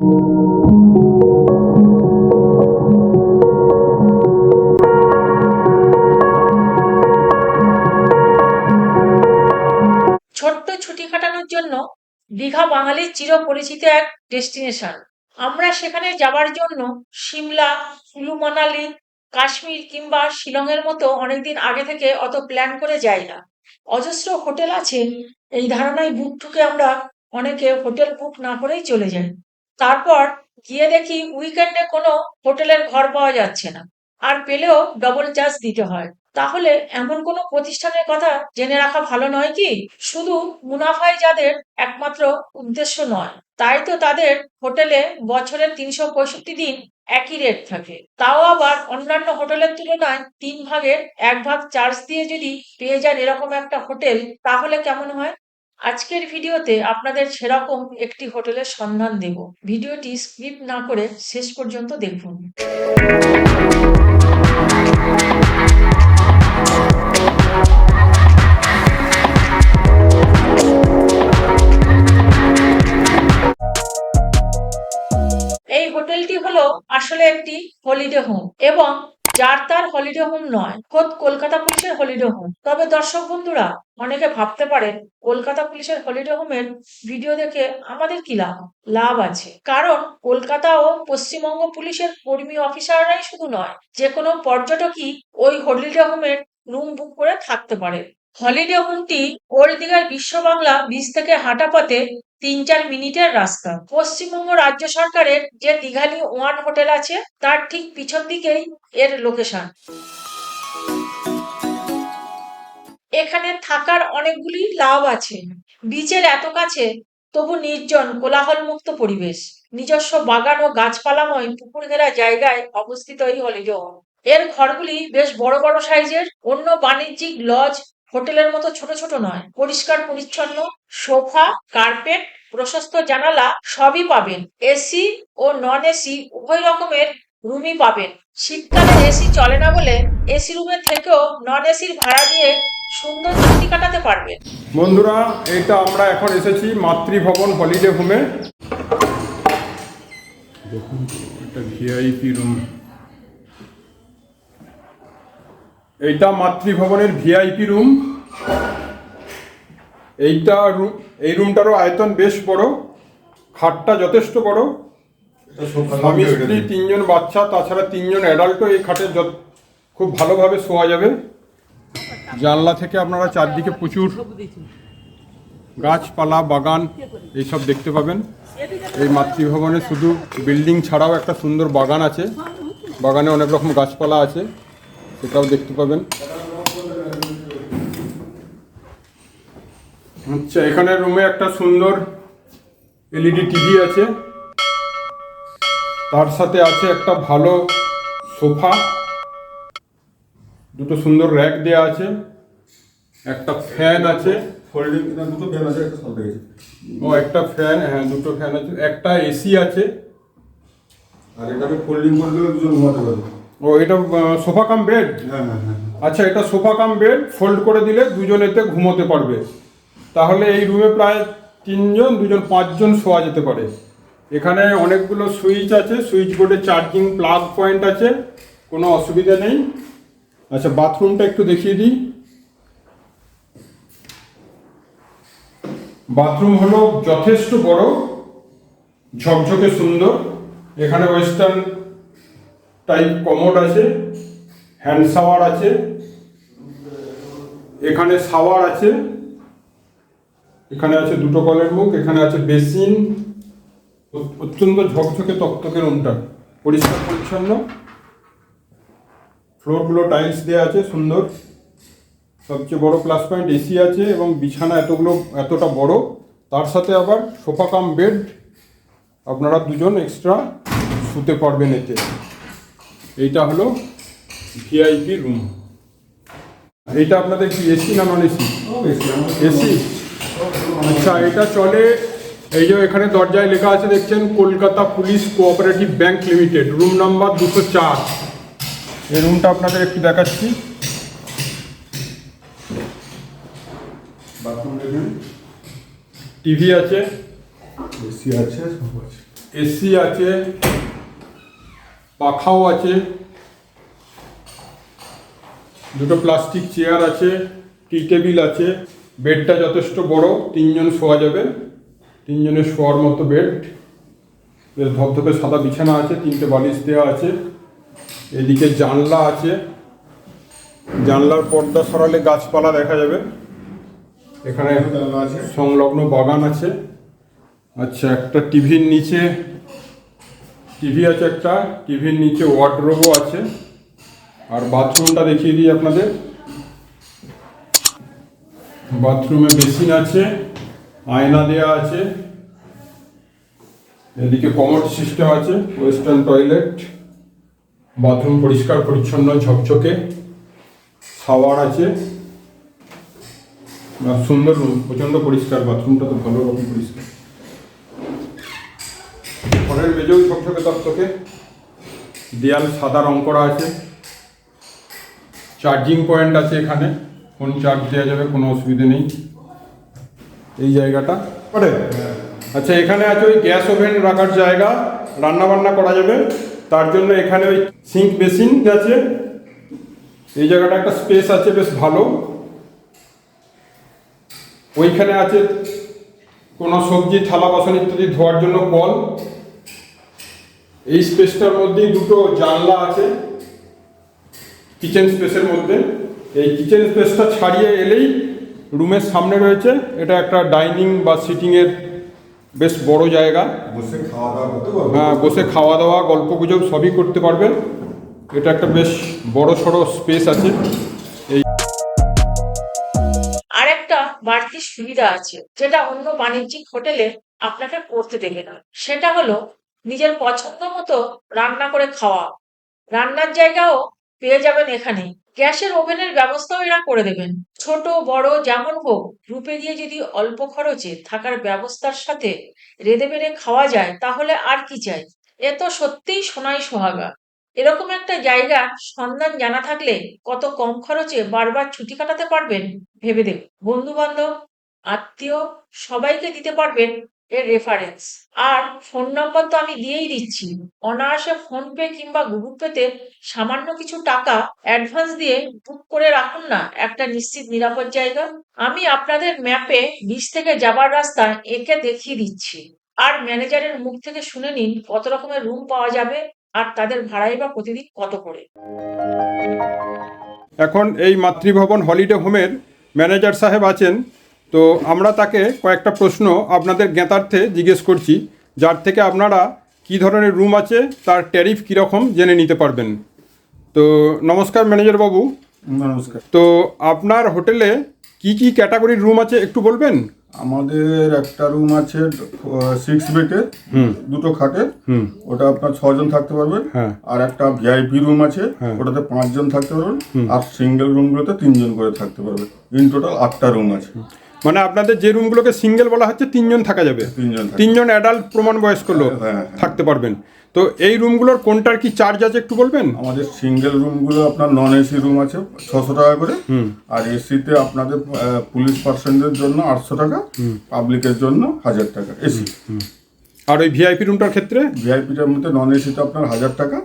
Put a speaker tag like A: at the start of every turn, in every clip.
A: ছোট্ট ছুটি কাটানোর জন্য দীঘা বাঙালির চির পরিচিত এক ডেস্টিনেশন। আমরা সেখানে যাবার জন্য সিমলা কুলু মানালি কাশ্মীর কিংবা শিলংয়ের মতো অনেকদিন আগে থেকে অত প্ল্যান করে যাই না। অজস্র হোটেল আছে, এই ধারণায় বুক ঠুকে আমরা অনেকে হোটেল বুক না করেই চলে যাই। তারপর গিয়ে দেখি উইকেন্ডে কোনো হোটেলের ঘর পাওয়া যাচ্ছে না। আর পেলেও ডবল চার্জ দিতে হয়। তাহলে এমন কোনো প্রতিষ্ঠানের কথা জেনে রাখা ভালো নয় কি? শুধু মুনাফাই যাদের একমাত্র উদ্দেশ্য নয়। তাই তো তাদের হোটেলে বছরের তিনশো পঁয়ষট্টি দিন একই রেট থাকে। তাও আবার অন্যান্য হোটেলের তুলনায় তিন ভাগের এক ভাগ চার্জ দিয়ে যদি পেয়ে যান এরকম একটা হোটেল, তাহলে কেমন হয়? আজকের ভিডিওতে আপনাদের সেরকম একটি হোটেলের সন্ধান দেব। ভিডিওটি স্কিপ না করে শেষ পর্যন্ত দেখুন। এই হোটেলটি হলো আসলে একটি হলিডে হোম এবং যার তার হলিডে হোম নয়, খোদ কলকাতা পুলিশের হলিডে হোম তবে দর্শক বন্ধুরা অনেকে ভাবতে পারেন, কলকাতা পুলিশের হলিডে হোমের ভিডিও দেখে আমাদের কি লাভ? লাভ আছে। কারণ কলকাতা ও পশ্চিমবঙ্গ পুলিশের কর্মী অফিসাররাই শুধু নয় যে কোনো পর্যটকই ওই হলিডে হোমের রুম বুক করে থাকতে পারে। হলিডে হোমটি ওল্ড দীঘার বিশ্ব বাংলা বীজ থেকে হাঁটা পথে তিন চার মিনিটের রাস্তা। পশ্চিমবঙ্গ রাজ্য সরকারের যে দীঘালি ওয়ান হোটেল আছে, তার ঠিক পিছন দিকেই এর লোকেশন এখানে থাকার অনেকগুলি লাভ আছে। বিচের এত কাছে, তবু নির্জন কোলাহল মুক্ত পরিবেশ। নিজস্ব বাগান ও গাছপালাময় পুকুর ঘেরা জায়গায় অবস্থিত এই হলিডে এর ঘরগুলি বেশ বড় বড় সাইজের, অন্য বাণিজ্যিক লজ, হোটেলের মতো ছোট ছোট নয়। পরিষ্কার, পরিচ্ছন্ন, সোফা, কার্পেট, প্রশস্ত জানালা সবই পাবেন। এসি ও নন এসি উভয় রকমের রুমই পাবেন। শীতকালে এসি চলে না বলে এসি রুমে থেকেও নন এসির ভাড়া দিয়ে সুন্দর ছুটি কাটাতে পারবেন
B: বন্ধুরা এইটা আমরা এখন এসেছি মাতৃভবন হলিডে হোমে দেখুন এটা ভিআইপি রুম এইটা মাতৃভবনের ভিআইপি রুম এইটা রুম এই রুমটারও আয়তন বেশ বড় খাটটা যথেষ্ট বড়। স্বামী স্ত্রী তিনজন বাচ্চা তাছাড়া তিনজন অ্যাডাল্টও এই খাটে যত- খুব ভালোভাবে শোয়া যাবে। জানলা থেকে আপনারা চারদিকে প্রচুর গাছপালা, বাগান, এইসব দেখতে পাবেন। এই মাতৃভবনে শুধু বিল্ডিং ছাড়াও একটা সুন্দর বাগান আছে। বাগানে অনেক রকম গাছপালা আছে, সেটাও দেখতে পাবেন। আচ্ছা এখানে রুমে একটা সুন্দর এলইডি টিভি আছে। তার সাথে আছে একটা ভালো সোফা। দুটো সুন্দর র্যাক দেওয়া আছে একটা ফ্যান আছে।
C: ফোল্ডিং দুটো ফ্যান আছে একটা সব
B: ও একটা ফ্যান হ্যাঁ দুটো ফ্যান আছে একটা এসি আছে।
C: আর এটাকে ফোল্ডিং করে দিলে দুজন ঘুমাতে পারবে।
B: ও এটা সোফা কাম বেড
C: হ্যাঁ হ্যাঁ হ্যাঁ।
B: আচ্ছা এটা সোফা কাম বেড ফোল্ড করে দিলে দুজন এতে ঘুমোতে পারবে। তাহলে এই রুমে প্রায় তিনজন দুজন পাঁচজন শোয়া যেতে পারে। এখানে অনেকগুলো সুইচ আছে সুইচ বোর্ডে চার্জিং প্লাগ পয়েন্ট আছে কোনো অসুবিধা নেই। আচ্ছা বাথরুমটা একটু দেখিয়ে দিই। বাথরুম হলো যথেষ্ট বড়, ঝকঝকে সুন্দর। এখানে ওয়েস্টার্ন টাইপ কমোড আছে, হ্যান্ড শাওয়ার আছে, এখানে শাওয়ার আছে, এখানে আছে দুটো কলের মুখ, এখানে আছে বেসিন অত্যন্ত ঝকঝকে তকতকে রুমটা, পরিষ্কার পরিচ্ছন্ন। ফ্লোরগুলো টাইলস দেওয়া আছে সুন্দর। সবচেয়ে বড় প্লাস পয়েন্ট এসি আছে এবং বিছানা এতগুলো এতটা বড়। তার সাথে আবার সোফা কাম বেড আপনারা দুজন এক্সট্রা শুতে পারবেন এতে। এইটা হলো ভিআইপি রুম এইটা আপনাদের কি এসি না নন এসি এসি আচ্ছা এটা চলে এই যে এখানে দরজায় লেখা আছে দেখছেন Kolkata police cooperative bank limited room number দুশো চার। এই রুমটা আপনাদের একটু দেখাচ্ছি।
C: বাথরুম
B: টিভি আছে।
C: এসি আছে সব আছে।
B: এসি আছে। পাখাও আছে। দুটো প্লাস্টিক চেয়ার আছে। টি টেবিল আছে। বেডটা যথেষ্ট বড় তিনজন শোয়া যাবে। তিনজনের শোয়ার মতো বেড বেশ ধপধপে সাদা বিছানা আছে তিনটে বালিশ দেওয়া আছে। এদিকে জানলা আছে। জানলার পর্দা সরালে গাছপালা দেখা যাবে। এখানে সংলগ্ন বাগান আছে। আচ্ছা একটা টিভির নিচে, টিভি আছে একটা, টিভির নিচে ওয়ার্ডরোবও আছে। আর বাথরুমটা দেখিয়ে দিই আপনাদের। বাথরুমে বেসিন আছে, আয়না দেয়া আছে। এদিকে কমোড সিস্টেম আছে, ওয়েস্টার্ন টয়লেট। বাথরুম পরিষ্কার, পরিচ্ছন্ন, ঝকঝকে শাওয়ার আছে। সুন্দর রুম প্রচণ্ড পরিষ্কার, বাথরুমটা তো ভালো রকম পরিষ্কার। ঘরের মেঝেও ঝকঝকে তকতকে। দেয়াল সাদা রং করা আছে। চার্জিং পয়েন্ট আছে এখানে। ফোন চার্জ দেওয়া যাবে, কোনো অসুবিধে নেই। এই জায়গাটা। আচ্ছা এখানে আছে ওই গ্যাস ওভেন রাখার জায়গা। রান্না বান্না করা যাবে। তার জন্য এখানে ওই সিঙ্ক বেসিন আছে। এই জায়গাটা একটা স্পেস আছে, বেশ ভালো। ওইখানে আছে কোনো সবজি, থালা, বাসন ইত্যাদি ধোয়ার জন্য কল। এই স্পেসটার মধ্যেই দুটো জানলা আছে, কিচেন স্পেসের মধ্যে। এই কিচেন স্পেসটা ছাড়িয়ে এলেই রুমের সামনে রয়েছে। এটা একটা ডাইনিং বা সিটিংয়ের বেশ বড় জায়গা।
C: বসে খাওয়া দাওয়া
B: হ্যাঁ বসে খাওয়া দাওয়া গল্প গুজব সবই করতে পারবেন। এটা একটা বেশ বড় সড়ো স্পেস আছে
A: আরেকটা বাড়তি সুবিধা আছে যেটা অন্য বাণিজ্যিক হোটেলে আপনাকে করতে দেবে না। সেটা হলো নিজের পছন্দ মতো রান্না করে খাওয়া। রান্নার জায়গাও পেয়ে যাবেন এখানে গ্যাসের ওভেনের ব্যবস্থাও এরা করে দেবেন। ছোট, বড়, যেমন হোক গ্রুপে গিয়ে যদি অল্প খরচে থাকার ব্যবস্থার সাথে রেঁধে বেড়ে খাওয়া যায়, তাহলে আর কি চাই? এ তো সত্যিই সোনাই সোহাগা। এরকম একটা জায়গা সন্ধান জানা থাকলে কত কম খরচে বারবার ছুটি কাটাতে পারবেন? ভেবে দেখুন। বন্ধু বান্ধব আত্মীয় সবাইকে দিতে পারবেন এর রেফারেন্স আর ফোন নম্বর তো আমি দিয়েই দিচ্ছি। অনায়াসে ফোন পে কিংবা গুগল পেতে সামান্য কিছু টাকা অ্যাডভান্স দিয়ে বুক করে রাখুন না। একটা নিশ্চিত নিরাপদ জায়গা। আমি আপনাদের ম্যাপে বিচ থেকে যাবার রাস্তা একে দেখিয়ে দিচ্ছি। আর ম্যানেজারের মুখ থেকে শুনে নিন কত রকমের রুম পাওয়া যাবে আর তাদের ভাড়াই বা প্রতিদিন কত করে।
B: এখন এই মাতৃভবন হলিডে হোমের ম্যানেজার সাহেব আছেন তো আমরা তাকে কয়েকটা প্রশ্ন আপনাদের জ্ঞাতার্থে জিজ্ঞেস করছি যার থেকে আপনারা কি ধরনের রুম আছে তার ট্যারিফ কীরকম জেনে নিতে পারবেন। তো নমস্কার ম্যানেজার বাবু।
C: নমস্কার।
B: তো আপনার হোটেলে কি কি ক্যাটাগরির রুম আছে একটু বলবেন?
C: আমাদের একটা রুম আছে সিক্স বেডের দুটো খাটের ওটা আপনার ছজন থাকতে পারবেন।
B: হ্যাঁ।
C: আর একটা ভিআইপি রুম আছে
B: হ্যাঁ।
C: ওটাতে পাঁচজন থাকতে পারবেন। আর সিঙ্গেল রুমগুলোতে তিনজন করে থাকতে পারবে ইন টোটাল আটটা রুম আছে।
B: মানে আপনাদের যে রুমগুলোকে সিঙ্গেল বলা হচ্ছে তিনজন থাকা যাবে।
C: তিনজন
B: তিনজন অ্যাডাল্ট প্রমাণ বয়স্ক লোক
C: হ্যাঁ, হ্যাঁ।
B: থাকতে পারবেন। তো এই রুমগুলোর কোনটার কি চার্জ আছে একটু বলবেন?
C: আমাদের সিঙ্গেল রুমগুলো আপনার নন এসি রুম আছে ছশো টাকা করে।
B: হুম।
C: আর এসিতে আপনাদের পুলিশ পার্সনদের জন্য আটশো টাকা পাবলিকের জন্য হাজার টাকা এসি
B: আর ওই ভিআইপি রুমটার ক্ষেত্রে?
C: ভিআইপিটার মধ্যে নন এসিতে আপনার হাজার টাকা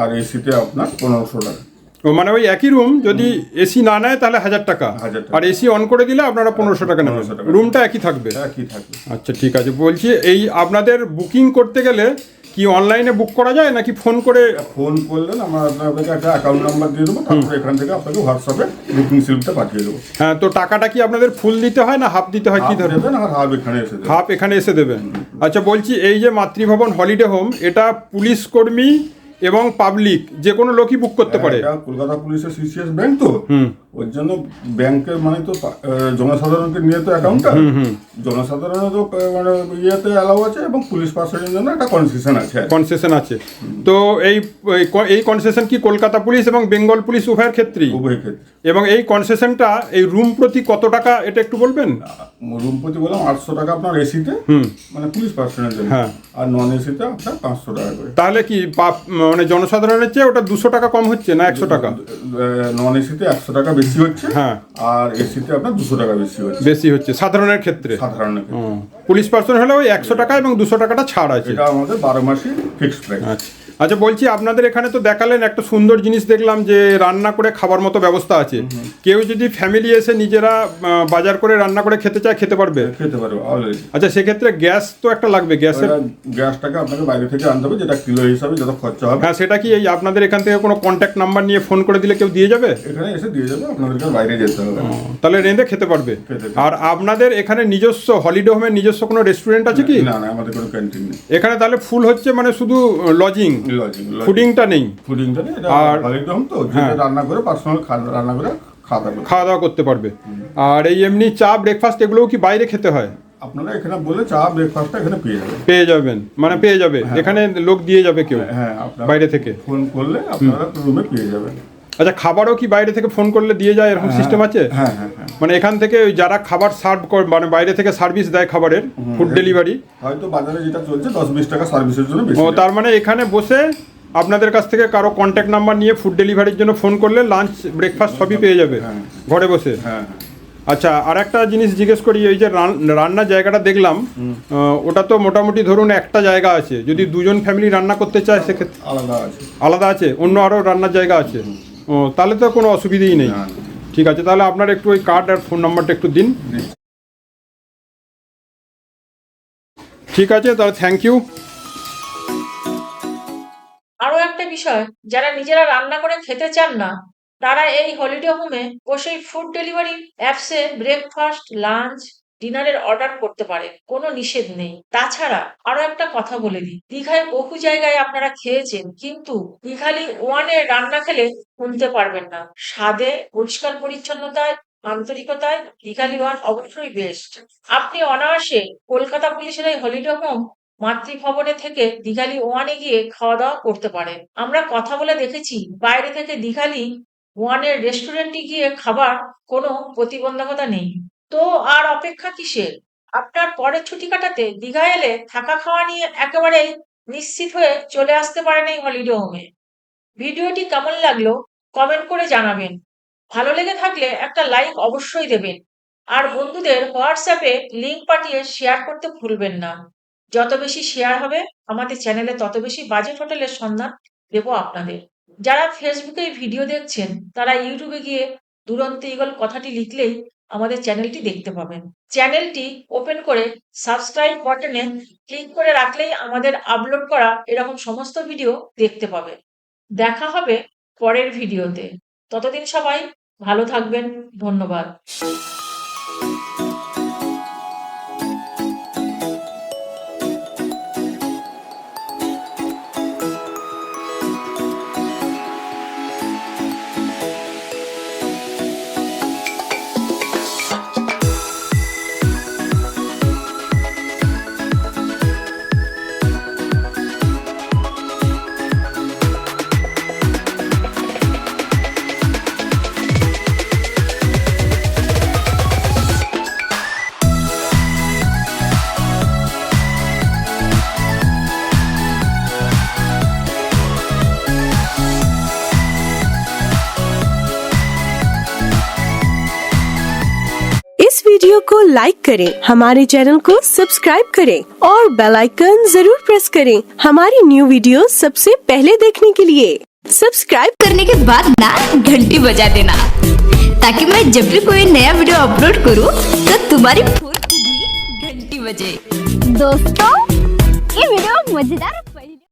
C: আর এসিতে আপনার পনেরোশো টাকা।
B: ও মানে ওই একই রুম যদি এসি না নেয় তাহলে হাজার টাকা। আর এসি অন করে দিলে আপনারা পনেরোশো টাকা নেবেন।
C: 1500
B: রুমটা একই থাকবে।
C: একই থাকবে।
B: আচ্ছা ঠিক আছে। বলছি এই আপনাদের বুকিং করতে গেলে কি অনলাইনে বুক করা যায় নাকি ফোন করে
C: ফোন করলেন আমরা আপনাকে একটা অ্যাকাউন্ট নাম্বার দিয়ে দেবো তারপরে এখান থেকে আপনাকে হোয়াটসঅ্যাপে বুকিং স্লিপটা পাঠিয়ে দেবো।
B: হ্যাঁ তো টাকাটা কি আপনাদের ফুল দিতে হয় না হাফ দিতে হয়? কি
C: দেবেন আর হাফ এখানে এসে
B: হাফ এখানে এসে দেবেন। আচ্ছা বলছি এই যে মাতৃভবন হলিডে হোম এটা পুলিশ কর্মী এবং পাবলিক যে কোনো লোকই বুক করতে পারে।
C: এটা কলকাতা পুলিশের সিসিএস ব্যাংক তো।
B: হুম।
C: ওর জন্য ব্যাংকের মানে তো জনসাধারণকে নিয়ে তো অ্যাকাউন্টটা জনসাধারণের তো মানে ইয়েতে অ্যালাউ আছে এবং পুলিশ পার্সনের জন্য একটা কনসেশন আছে
B: কনসেশন আছে। তো এই এই কনসেশন কি কলকাতা পুলিশ এবং বেঙ্গল পুলিশ উভয়ের ক্ষেত্রেই?
C: উভয় ক্ষেত্রে।
B: এবং এই কনসেশনটা এই রুম প্রতি কত টাকা এটা একটু বলবেন?
C: রুম প্রতি বললাম আটশো টাকা আপনার এসিতে মানে পুলিশ পার্সনের জন্য।
B: হ্যাঁ।
C: আর নন এসিতে আপনার পাঁচশো টাকা করে।
B: তাহলে কি মানে জনসাধারণের চেয়ে ওটা দুশো টাকা কম হচ্ছে না একশো টাকা?
C: নন এসিতে একশো টাকা বেশি হচ্ছে
B: হ্যাঁ।
C: আর এসিতে আপনার দুশো টাকা বেশি হচ্ছে।
B: বেশি হচ্ছে সাধারণের ক্ষেত্রে? সাধারণের। পুলিশ পার্সন হলে ওই একশো টাকা এবং দুশো টাকাটা ছাড় আছে।
C: এটা আমাদের বারো মাসে ফিক্সড প্রাইস
B: আচ্ছা। আচ্ছা বলছি আপনাদের এখানে তো দেখালেন একটা সুন্দর জিনিস দেখলাম যে রান্না করে খাবার মতো ব্যবস্থা আছে। কেউ যদি ফ্যামিলি এসে নিজেরা বাজার করে রান্না করে খেতে চায় খেতে পারবে?
C: খেতে পারবে অলরেডি
B: আচ্ছা সেক্ষেত্রে গ্যাস তো একটা লাগবে গ্যাসের?
C: গ্যাসটাকে আপনাকে বাইরে থেকে আনতে হবে যেটা কিলো হিসাবে যত খরচা হবে।
B: হ্যাঁ সেটা কি এই আপনাদের এখান থেকে কোনো কন্ট্যাক্ট নাম্বার নিয়ে ফোন করে দিলে কেউ দিয়ে যাবে?
C: এখানে এসে দিয়ে যাবে আপনাদেরকে বাইরে যেতে হবে।
B: তাহলে রেঁধে খেতে পারবে। আর আপনাদের এখানে নিজস্ব হলিডে হোমের নিজস্ব কোনো রেস্টুরেন্ট আছে কি?
C: না না আমাদের কোনো ক্যান্টিন নেই।
B: এখানে তাহলে ফুল হচ্ছে মানে শুধু লজিং ফুডিংটা নেই।
C: ফুডিংটা নেই
B: আর-
C: একদম তো
B: হ্যাঁ।
C: রান্না করে পার্সোনাল রান্না করে খাওয়া দাওয়া করতে।
B: পারবে। আর এই এমনি চা ব্রেকফাস্ট এগুলোও কি বাইরে খেতে হয়?
C: আপনারা এখানে বলে চা ব্রেকফাস্টটা এখানে পেয়ে যাবেন।
B: পেয়ে যাবেন। মানে পেয়ে যাবে। এখানে লোক দিয়ে যাবে কেউ
C: হ্যাঁ আপনারা
B: বাইরে থেকে।
C: ফোন করলে আপনারা রুমে পেয়ে যাবেন।
B: আচ্ছা খাবারও কি বাইরে থেকে ফোন করলে দিয়ে যায়? এরকম সিস্টেম আছে?
C: হ্যাঁ হ্যাঁ হ্যাঁ।
B: মানে এখান থেকে ওই যারা খাবার সার্ভ করে মানে বাইরে থেকে সার্ভিস দেয় খাবারের ফুড ডেলিভারি
C: হয়তো বাজারে যেটা চলছে দশ বিশ টাকা সার্ভিসের জন্য
B: ও তার মানে এখানে বসে আপনাদের কাছ থেকে কারও কন্ট্যাক্ট নাম্বার নিয়ে ফুড ডেলিভারির জন্য ফোন করলে লাঞ্চ ব্রেকফাস্ট সবই পেয়ে যাবে। ঘরে বসে। আচ্ছা আর একটা জিনিস জিজ্ঞেস করি এই যে রান- রান্নার জায়গাটা দেখলাম ওটা তো মোটামুটি ধরুন একটা জায়গা আছে। যদি দুজন ফ্যামিলি রান্না করতে চায় সেক্ষেত্রে
C: আলাদা আছে।
B: আলাদা আছে অন্য আরও রান্নার জায়গা আছে। ও তাহলে তো কোনো অসুবিধেই নেই। ঠিক আছে তাহলে আপনার একটু ওই কার্ড আর ফোন নাম্বারটা একটু দিন। ঠিক আছে তাহলে থ্যাংক ইউ
A: আরও একটা বিষয় যারা নিজেরা রান্না করে খেতে চান না তারা এই হলিডে হোমে বসেই ফুড ডেলিভারি অ্যাপসে ব্রেকফাস্ট লাঞ্চ ডিনারের অর্ডার করতে পারেন কোনো নিষেধ নেই। তাছাড়া আরও একটা কথা বলে দিই। দীঘায় বহু জায়গায় আপনারা খেয়েছেন, কিন্তু দীঘালি ওয়ানে রান্না খেলে শুনতে পারবেন না। স্বাদে পরিষ্কার পরিচ্ছন্নতায়, আন্তরিকতায় দীঘালি ওয়ান অবশ্যই বেস্ট আপনি অনায়াসে কলকাতা পুলিশের এই হলিডে হোম মাতৃভবনে থেকে দীঘালি ওয়ানে গিয়ে খাওয়া দাওয়া করতে পারেন। আমরা কথা বলে দেখেছি, বাইরে থেকে দীঘালি ওয়ানের রেস্টুরেন্টে গিয়ে খাবার কোনো প্রতিবন্ধকতা নেই। তো আর অপেক্ষা কিসের? আপনার পরের ছুটি কাটাতে দীঘা এলে থাকা খাওয়া নিয়ে একেবারেই নিশ্চিত হয়ে চলে আসতে পারেন এই হলিডে হোমে ভিডিওটি কেমন লাগল কমেন্ট করে জানাবেন। ভালো লেগে থাকলে একটা লাইক অবশ্যই দেবেন। আর বন্ধুদের হোয়াটসঅ্যাপে লিঙ্ক পাঠিয়ে শেয়ার করতে ভুলবেন না। যত বেশি শেয়ার হবে, আমাদের চ্যানেলে তত বেশি বাজেট হোটেলের সন্ধান দেব আপনাদের। যারা ফেসবুকে ভিডিও দেখছেন, তারা ইউটিউবে গিয়ে দুরন্ত ইগল কথাটি লিখলেই আমাদের চ্যানেলটি দেখতে পাবেন। চ্যানেলটি ওপেন করে সাবস্ক্রাইব বাটনে ক্লিক করে রাখলেই আমাদের আপলোড করা এরকম সমস্ত ভিডিও দেখতে পাবে। দেখা হবে পরের ভিডিওতে ততদিন সবাই ভালো থাকবেন। ধন্যবাদ।
D: वीडियो को लाइक करें, हमारे चैनल को सब्सक्राइब करें और बेल आइकन ज़रूर प्रेस करें हमारी न्यू वीडियो सबसे पहले देखने के लिए। सब्सक्राइब
E: करने के बाद ना घंटी बजा देना, ताकि मैं जब भी कोई नया वीडियो अपलोड करूँ तो तुम्हारी फ़ोन की घंटी बजे।
F: दोस्तों, ये वीडियो मज़ेदार